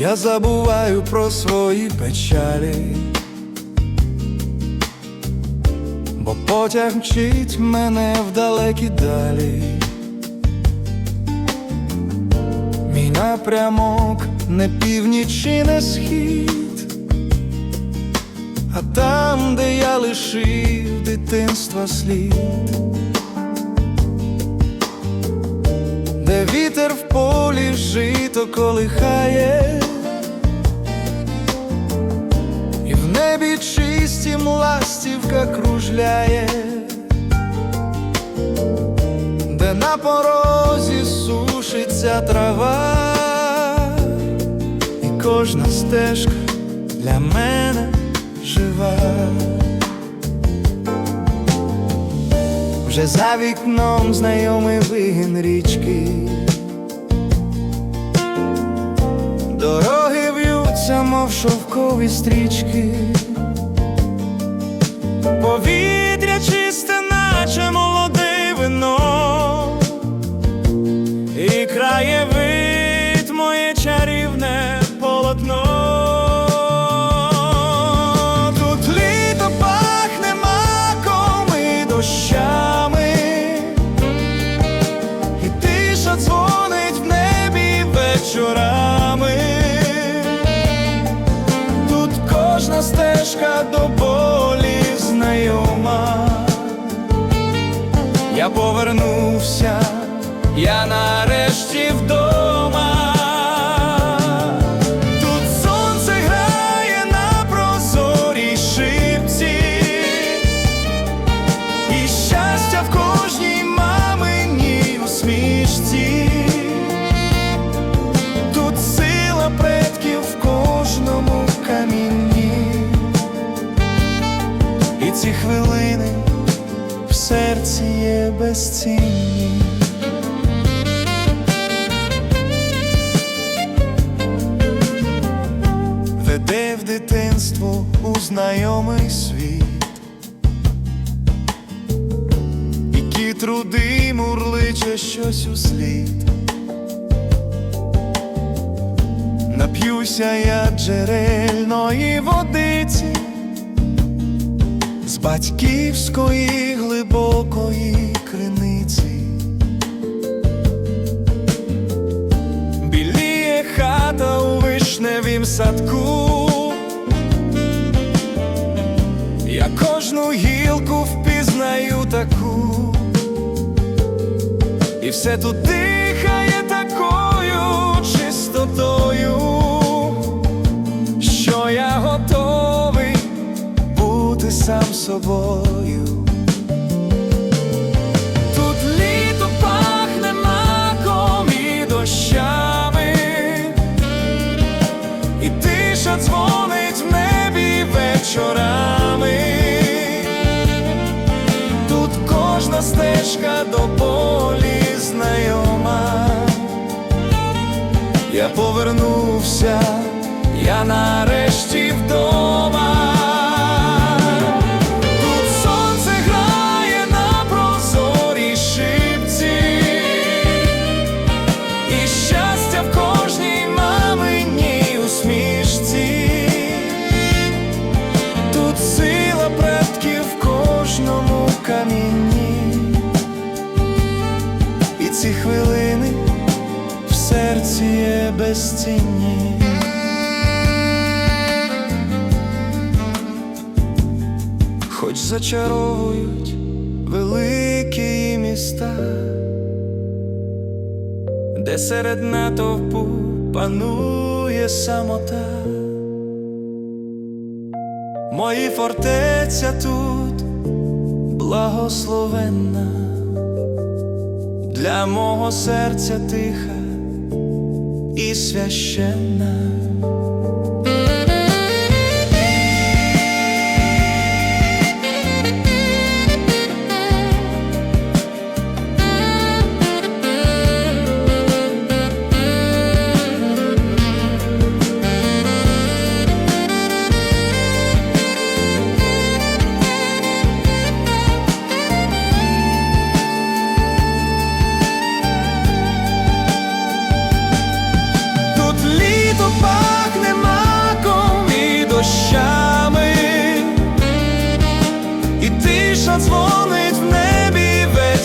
я забуваю про свої печалі, бо потяг мчить мене в далекі далі. Мій напрямок не північ і не схід, а там, де я лишив дитинства слід. Вітер в полі жито колихає, і в небі чистім ластівка кружляє, де на порозі сушиться трава, і кожна стежка для мене жива. Вже за вікном знайомий вигін річки, дороги в'ються, мов шовкові стрічки, до болі знайома. Я повернувся, я нарешті вдома. Безцінні. Веде в дитинство у знайомий світ, і кіт рудий мурличе щось у слід. Нап'юся я джерельної водиці з батьківської глибокої кожну гілку впізнаю таку, і все тут дихає такою чистотою, що я готовий бути сам собою. Повернувся, я нарешті вдома. Тут сонце грає на прозорій шипці, і щастя в кожній маминій усмішці. Тут сила предків кожному камінні, і ці хвилини серці є безцінні. Хоч зачаровують великі міста, де серед натовпу панує самота. Мої фортеця тут благословенна, для мого серця тиха і священна.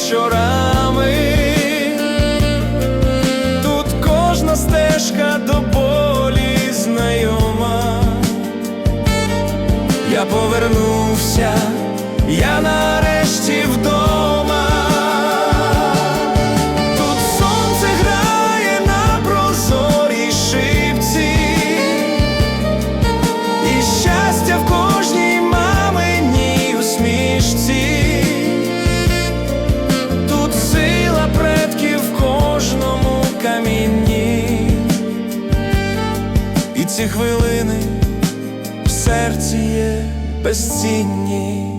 Yaşoran хвилини в серці є безцінні.